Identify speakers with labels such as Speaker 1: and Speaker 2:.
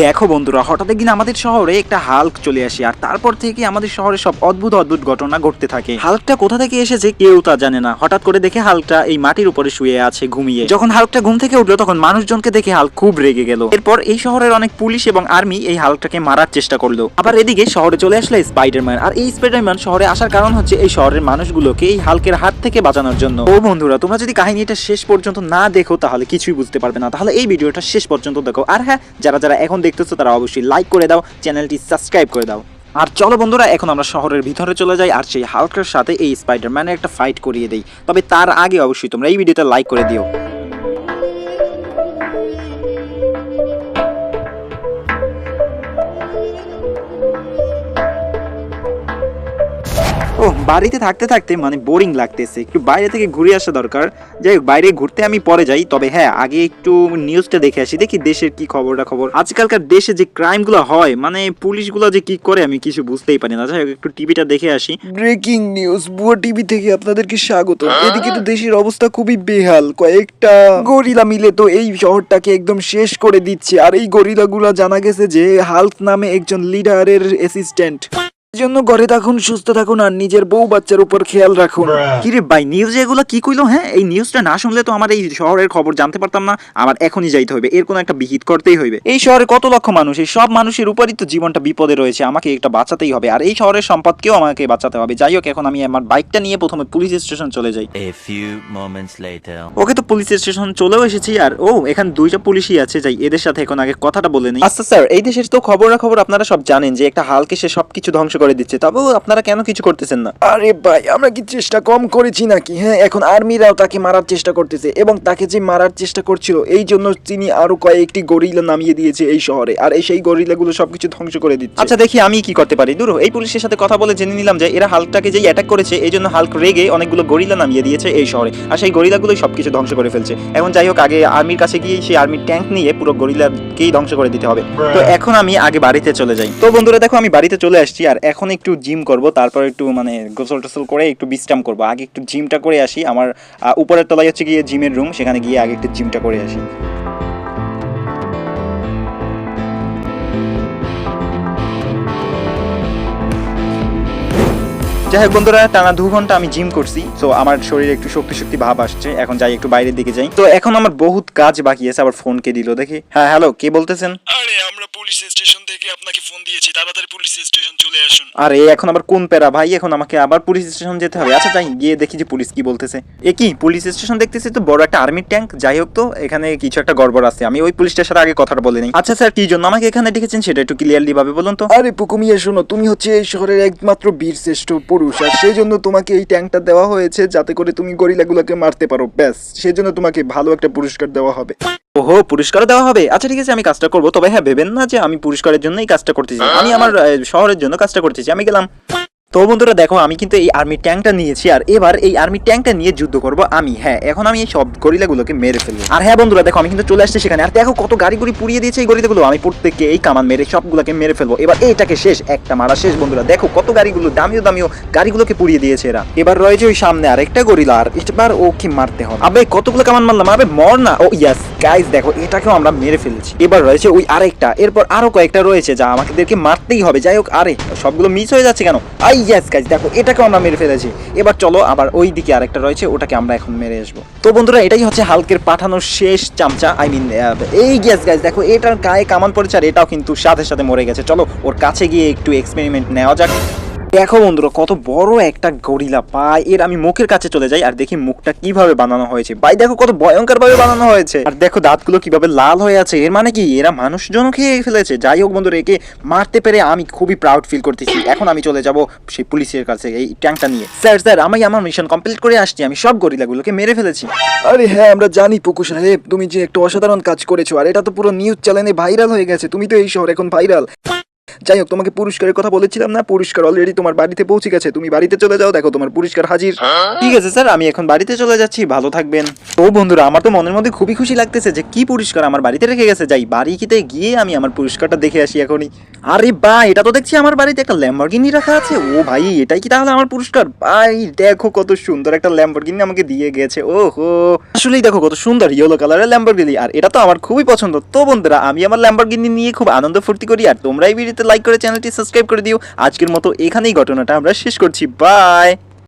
Speaker 1: দেখো বন্ধুরা, হঠাৎ একদিন আমাদের শহরে একটা হাল্ক চলে আসে আর তারপর থেকে আমাদের শহরে সব অদ্ভুত অদ্ভুত ঘটনা ঘটতে থাকে। হাল্কটা কোথা থেকে এসেছে কেউ তা জানে না। হঠাৎ করে দেখে হাল্কটা এই মাটির উপরে শুয়ে আছে, ঘুমিয়ে। যখন হাল্কটা ঘুম থেকে উঠল, তখন মানুষজনকে দেখে হাল্ক খুব রেগে গেল। এরপর এই শহরের অনেক পুলিশ এবং আর্মি এই হাল্কটাকে মারার চেষ্টা করল। আবার এদিকে শহরে চলে আসলো স্পাইডারম্যান। আর এই স্পাইডারম্যান শহরে আসার কারণ হচ্ছে এই শহরের মানুষগুলোকে এই হাল্কের হাত থেকে বাঁচানোর জন্য। ও বন্ধুরা, তোমরা যদি কাহিনীটা শেষ পর্যন্ত না দেখো, তাহলে কিছুই বুঝতে পারবে না। তাহলে এই ভিডিওটা শেষ পর্যন্ত দেখো। আর হ্যাঁ যারা যারা এখন দেখতেছো, তারা অবশ্যই লাইক করে দাও, চ্যানেলটি সাবস্ক্রাইব করে দাও। আর চলো বন্ধুরা, এখন আমরা শহরের ভিতরে চলে যাই, আর সেই হাল্কের সাথে এই স্পাইডারম্যানের একটা ফাইট করিয়ে দেই। তবে তার আগে অবশ্যই তোমরা এই ভিডিওটা লাইক করে দিও। ও বাড়িতে থাকতে থাকতে মানে বোরিং লাগতেছে। একটু বাইরে থেকে ঘুরে আসা দরকার। যাই হোক বাইরে ঘুরতে আমি পরে যাই তবে হ্যাঁ আগে একটু নিউজটা দেখে আসি দেখি দেশের কি খবরটা খবর। আজকালকার দেশে যে ক্রাইমগুলো হয় মানে পুলিশগুলো যে কি করে আমি কিছু বুঝতেই পারি না। যাই হোক একটু টিভিটা দেখে আসি।
Speaker 2: ব্রেকিং নিউজ বুয়া টিভি থেকে আপনাদেরকে স্বাগত এদিকে তো দেশের অবস্থা খুবই বেহাল। কয়েকটা গরিলা মিলে তো এই শহরটাকে একদম শেষ করে দিচ্ছে। আর এই গরিলাগুলা জানা গেছে যে হাল্ক নামে একজন লিডারের অ্যাসিস্ট্যান্ট জন্য ঘরে থাকুন সুস্থ থাকুন আর নিজের বউ বাচ্চার উপর খেয়াল রাখুন।
Speaker 1: কিরে ভাই নিউজ এগুলো কি কইলো হ্যাঁ? এই নিউজটা না শুনলে তো আমার এই শহরের খবর জানতে পারতাম না আমার এখনই যাইতে হবে এর কোনো একটা বিহিত করতেই হইবে। এই শহরে কত লক্ষ মানুষ এই সব মানুষের উপরই তো জীবনটা বিপদে রয়েছে আমাকে একটা বাঁচাতেই হবে। আর এই শহরের সম্পদকেও আমাকে বাঁচাতে হবে। যাই হোক এখন আমি আমার বাইকটা নিয়ে প্রথমে পুলিশ স্টেশন চলে যাই।
Speaker 3: A few moments later.
Speaker 1: ওকে তো পুলিশ স্টেশন চলেও এসেছি আর ও এখানে দুইটা পুলিশই আছে যাই এদের সাথে এখন আগে কথাটা বলে নেই। আচ্ছা স্যার এই দেশের তো খবরাখবর আপনারা সব জানেন যে একটা হালকে সে সবকিছু ধ্বংস করে দিচ্ছে তবেও আপনারা কেন কিছু করতেছেন না?
Speaker 2: আরে ভাই আমরা কি চেষ্টা কম করেছি নাকি? হ্যাঁ এখন আর্মিরাও তাকে মারার চেষ্টা করতেছে এবং তাকে যে মারার চেষ্টা করছিল এই জন্য তিনি আরও কয়েকটি গরিলা নামিয়ে দিয়েছে এই শহরে। আর এই সেই গরিলাগুলো সবকিছু ধ্বংস করে দিচ্ছে।
Speaker 1: আচ্ছা দেখি আমি কি করতে পারি। দূর এই পুলিশের সাথে কথা বলে জেনে নিলাম যে এরা হাল্কটাকে যেই অ্যাটাক করেছে এই জন্য হাল্ক রেগে অনেকগুলো গরিলা নামিয়ে দিয়েছে এই শহরে। আর সেই গরিলাগুলোই সবকিছু ধ্বংস করে ফেলছে। এখন যাই হোক আগে আর্মির কাছে গিয়ে সেই আর্মির ট্যাঙ্ক নিয়ে পুরো গরিলাকেই ধ্বংস করে দিতে হবে। তো এখন আমি আগে বাড়িতে চলে যাই। তো বন্ধুরা দেখো আমি বাড়িতে চলে আসছি আর এখন একটু জিম করব, তারপর একটু মানে গোসল টোসল করে একটু বিশ্রাম করব। আগে একটু জিমটা করে আসি, আমার উপরের তলায় হচ্ছে গিয়ে জিমের রুম সেখানে গিয়ে আগে একটু জিমটা করে আসি। যাই হোক বন্ধুরা, টানা দু ঘণ্টা আমি জিম করছি তো আমার শরীরে একটু শক্তি শক্তি ভাব আসছে, এখন যাই একটু বাইরের দিকে যাই। তো এখন আমার বহুত কাজ বাকি আছে, আবার ফোন কে দিল দেখি। হ্যাঁ হ্যালো কে বলতেছেন?
Speaker 2: আরে, আমরা পুলিশ স্টেশন থেকে আপনাকে ফোন দিয়েছি তাড়াতাড়ি পুলিশ স্টেশন চলে আসুন।
Speaker 1: আরে এখন আবার কোন প্যারা? ভাই এখন আমাকে আবার পুলিশ স্টেশন যেতে হবে। আচ্ছা যাই গিয়ে দেখি যে পুলিশ কি বলতেছে। এ কি পুলিশ স্টেশন দেখতেছি তো বড় একটা আর্মির ট্যাঙ্ক যাই হোক তো এখানে কিছু একটা গড়বড় আছে। আমি ওই পুলিশটার সাথে আগে কথাটা বলে নিই। আচ্ছা স্যার কি জন্য আমাকে এখানে ডেকেছেন? সেটা একটু ক্লিয়ারলি ভাবে বলুন তো।
Speaker 2: আরে পুকুমিয়া শোনো তুমি হচ্ছে এই শহরের একমাত্র বীর শ্রেষ্ঠ পুরুষ। আর সেই জন্য তোমাকে এই ট্যাঙ্কটা দেওয়া হয়েছে যাতে করে তুমি গরিলাগুলোকে মারতে পারো। ব্যাস সেই জন্য তোমাকে ভালো একটা পুরস্কার দেওয়া হবে।
Speaker 1: ওহো পুরস্কার দেওয়া হবে? আচ্ছা ঠিক আছে আমি কাজটা করব। তবে হ্যাঁ ভেবেন না যে আমি পুরস্কারের জন্যই কাজটা করতেছি। আমি আমার শহরের জন্য কাজটা করতেছি। আমি গেলাম তো বন্ধুরা দেখো, আমি কিন্তু এই আর্মি ট্যাঙ্কটা নিয়েছি আর এবার এই আর্মি ট্যাঙ্কটা নিয়ে যুদ্ধ করব আমি। হ্যাঁ এখন আমি এই সব গরিলাগুলোকে মেরে ফেলব। আর হ্যাঁ বন্ধুরা দেখো, আমি কিন্তু চলে আসছি সেখানে। আর দেখো কত গাড়ি গুড়ি পুড়িয়ে দিয়েছে এই গরিলাগুলো। আমি প্রত্যেককে এই কামান মেরে সবগুলোকে মেরে ফেলব। এবার এইটাকে শেষ, একটা মারা শেষ বন্ধুরা। দেখো কত গাড়িগুলো, দামিও দামিও গাড়িগুলোকে পুড়িয়ে দিয়েছে এরা। এবার রয়েছে ওই সামনে আরেকটা গরিলা, আর এবার ওকে মারতে হবে। আবে, কতগুলো কামান মারলাম? আবে, মর না। ও ইয়াস গাইস দেখো, এটাকেও আমরা মেরে ফেলেছি। এবার রয়েছে ওই আরেকটা। এরপর আরও কয়েকটা রয়েছে যা আমাদেরকে মারতেই হবে। যাই হোক, আরে, সবগুলো মিস হয়ে যাচ্ছে কেন? আই ইয়াস গাইস দেখো, এটাকেও আমরা মেরে ফেলেছি। এবার চলো আবার ওই দিকে আরেকটা রয়েছে, ওটাকে আমরা এখন মেরে আসব। তো বন্ধুরা, এটাই হচ্ছে হালকের পাঠানোর শেষ চামচা আই মিন এই গ্যাস গাইস দেখো, এটার গায়ে কামান পড়েছে আর এটাও কিন্তু সাথে সাথে মরে গেছে। চলো, ওর কাছে গিয়ে একটু এক্সপেরিমেন্ট নেওয়া যাক। দেখো বন্ধুরা, কত বড় একটা গরিলা পাই। এর আমি মুখের কাছে চলে যাই আর দেখি মুখটা কীভাবে বানানো হয়েছে। ভাই, দেখো কত ভয়ঙ্কর ভাবে বানানো হয়েছে। আর দেখো দাঁতগুলো কীভাবে লাল হয়ে আছে। এর মানে কি? এরা মানুষজন খেয়ে ফেলেছে। যাই হোক বন্ধুরা, একে মারতে পেরে আমি খুবই প্রাউড ফিল করতেছি। এখন আমি চলে যাব সেই পুলিশের কাছে, এই ট্যাঙ্কটা নিয়ে। স্যার স্যার, আমি আমার মিশন কমপ্লিট করে আসছি। আমি সব গরিলাগুলোকে মেরে ফেলেছি।
Speaker 2: আরে হ্যাঁ আমরা জানি পুকু সাহেব, তুমি যে একটা অসাধারণ কাজ করেছ। আর এটা তো পুরো নিউজ চ্যানেলে ভাইরাল হয়ে গেছে। তুমি তো এই শহর এখন ভাইরাল যাই হোক তোমাকে পুরস্কারের কথা বলেছিলাম না পুরস্কার অলরেডি তোমার বাড়িতে পৌঁছে গেছে। তুমি বাড়িতে চলে যাও দেখো তোমার পুরস্কার হাজির।
Speaker 1: ঠিক আছে স্যার আমি এখন বাড়িতে চলে যাচ্ছি ভালো থাকবেন। তো বন্ধুরা আমার তো মনের মধ্যে খুবই খুশি লাগতেছে যে কি পুরস্কার আমার বাড়িতে রেখে গেছে। যাই বাড়িতে গিয়ে আমি আমার পুরস্কারটা দেখে আসি এখনই। আরে বা এটা তো দেখছি আমার বাড়িতে একটা ল্যাম্বরগিনি রাখা আছে। ও ভাই এটাই কি তাহলে আমার পুরস্কার? ভাই দেখো কত সুন্দর একটা ল্যাম্বরগিনি আমাকে দিয়ে গেছে। ও হো আসলেই দেখো কত সুন্দর ইয়েলো কালারের ল্যাম্বরগিনি আর এটা তো আমার খুবই পছন্দ। তো বন্ধুরা আমি আমার ল্যাম্বরগিনি নিয়ে খুব আনন্দ ফুর্তি করি আর তোমরা এই লাইক করে চ্যানেলটি সাবস্ক্রাইব করে দিও। আজকের মতো এখানেই ঘটনাটা আমরা শেষ করছি। বাই